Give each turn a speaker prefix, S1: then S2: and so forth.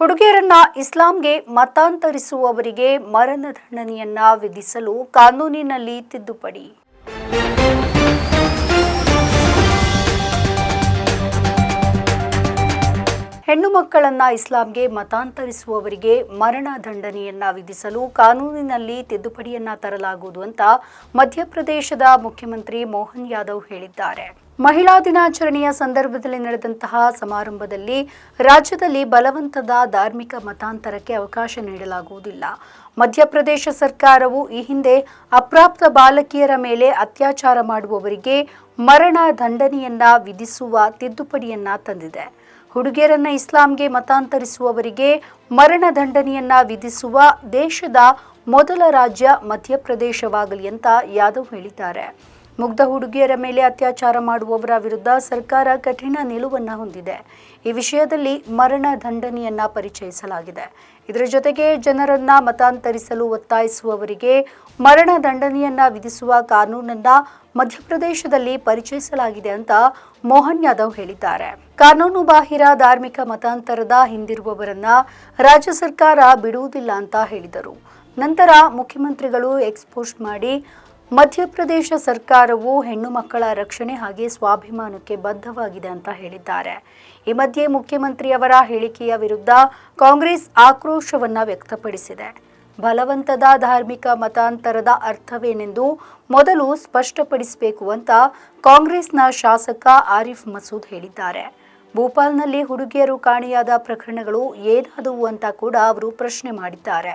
S1: ಹುಡುಗಿಯರನ್ನ ಇಸ್ಲಾಂಗೆ ಮತಾಂತರಿಸುವವರಿಗೆ ಮರಣದಂಡನೆಯನ್ನ ವಿಧಿಸಲು ಕಾನೂನಿನಲ್ಲಿ ತಿದ್ದುಪಡಿ. ಹೆಣ್ಣು ಮಕ್ಕಳನ್ನ ಇಸ್ಲಾಂಗೆ ಮತಾಂತರಿಸುವವರಿಗೆ ಮರಣ ದಂಡನೆಯನ್ನ ವಿಧಿಸಲು ಕಾನೂನಿನಲ್ಲಿ ತಿದ್ದುಪಡಿಯನ್ನ ತರಲಾಗುವುದು ಅಂತ ಮಧ್ಯಪ್ರದೇಶದ ಮುಖ್ಯಮಂತ್ರಿ ಮೋಹನ್ ಯಾದವ್ ಹೇಳಿದ್ದಾರೆ. ಮಹಿಳಾ ದಿನಾಚರಣೆಯ ಸಂದರ್ಭದಲ್ಲಿ ನಡೆದಂತಹ ಸಮಾರಂಭದಲ್ಲಿ ರಾಜ್ಯದಲ್ಲಿ ಬಲವಂತದ ಧಾರ್ಮಿಕ ಮತಾಂತರಕ್ಕೆ ಅವಕಾಶ ನೀಡಲಾಗುವುದಿಲ್ಲ. ಮಧ್ಯಪ್ರದೇಶ ಸರ್ಕಾರವು ಈ ಹಿಂದೆ ಅಪ್ರಾಪ್ತ ಬಾಲಕಿಯರ ಮೇಲೆ ಅತ್ಯಾಚಾರ ಮಾಡುವವರಿಗೆ ಮರಣ ದಂಡನೆಯನ್ನ ವಿಧಿಸುವ ತಿದ್ದುಪಡಿಯನ್ನ ತಂದಿದೆ. ಹುಡುಗಿಯರನ್ನ ಇಸ್ಲಾಂಗೆ ಮತಾಂತರಿಸುವವರಿಗೆ ಮರಣ ದಂಡನೆಯನ್ನ ವಿಧಿಸುವ ದೇಶದ ಮೊದಲ ರಾಜ್ಯ ಮಧ್ಯಪ್ರದೇಶವಾಗಲಿ ಅಂತ ಯಾದವ್ ಹೇಳಿದ್ದಾರೆ. ಮುಗ್ಧ ಹುಡುಗಿಯರ ಮೇಲೆ ಅತ್ಯಾಚಾರ ಮಾಡುವವರ ವಿರುದ್ಧ ಸರ್ಕಾರ ಕಠಿಣ ನಿಲುವನ್ನ ಹೊಂದಿದೆ. ಈ ವಿಷಯದಲ್ಲಿ ಮರಣ ದಂಡನೆಯನ್ನ ಪರಿಚಯಿಸಲಾಗಿದೆ. ಇದರ ಜೊತೆಗೆ ಜನರನ್ನ ಮತಾಂತರಿಸಲು ಒತ್ತಾಯಿಸುವವರಿಗೆ ಮರಣ ದಂಡನೆಯನ್ನ ವಿಧಿಸುವ ಕಾನೂನನ್ನ ಮಧ್ಯಪ್ರದೇಶದಲ್ಲಿ ಪರಿಚಯಿಸಲಾಗಿದೆ ಅಂತ ಮೋಹನ್ ಯಾದವ್ ಹೇಳಿದ್ದಾರೆ. ಕಾನೂನು ಬಾಹಿರ ಧಾರ್ಮಿಕ ಮತಾಂತರದ ಹಿಂದಿರುವವರನ್ನ ರಾಜ್ಯ ಸರ್ಕಾರ ಬಿಡುವುದಿಲ್ಲ ಅಂತ ಹೇಳಿದರು. ನಂತರ ಮುಖ್ಯಮಂತ್ರಿಗಳು ಎಕ್ಸ್ಪೋಸ್ಟ್ ಮಾಡಿ ಮಧ್ಯಪ್ರದೇಶ ಸರ್ಕಾರವು ಹೆಣ್ಣು ಮಕ್ಕಳ ರಕ್ಷಣೆ ಹಾಗೆ ಸ್ವಾಭಿಮಾನಕ್ಕೆ ಬದ್ಧವಾಗಿದೆ ಅಂತ ಹೇಳಿದ್ದಾರೆ. ಈ ಮಧ್ಯೆ ಮುಖ್ಯಮಂತ್ರಿಯವರ ಹೇಳಿಕೆಯ ವಿರುದ್ಧ ಕಾಂಗ್ರೆಸ್ ಆಕ್ರೋಶವನ್ನ ವ್ಯಕ್ತಪಡಿಸಿದೆ. ಬಲವಂತದ ಧಾರ್ಮಿಕ ಮತಾಂತರದ ಅರ್ಥವೇನೆಂದು ಮೊದಲು ಸ್ಪಷ್ಟಪಡಿಸಬೇಕು ಅಂತ ಕಾಂಗ್ರೆಸ್ನ ಶಾಸಕ ಆರಿಫ್ ಮಸೂದ್ ಹೇಳಿದ್ದಾರೆ. ಭೋಪಾಲ್ನಲ್ಲಿ ಹುಡುಗಿಯರು ಕಾಣೆಯಾದ ಪ್ರಕರಣಗಳು ಏನಾದವು ಅಂತ ಕೂಡ ಅವರು ಪ್ರಶ್ನೆ ಮಾಡಿದ್ದಾರೆ.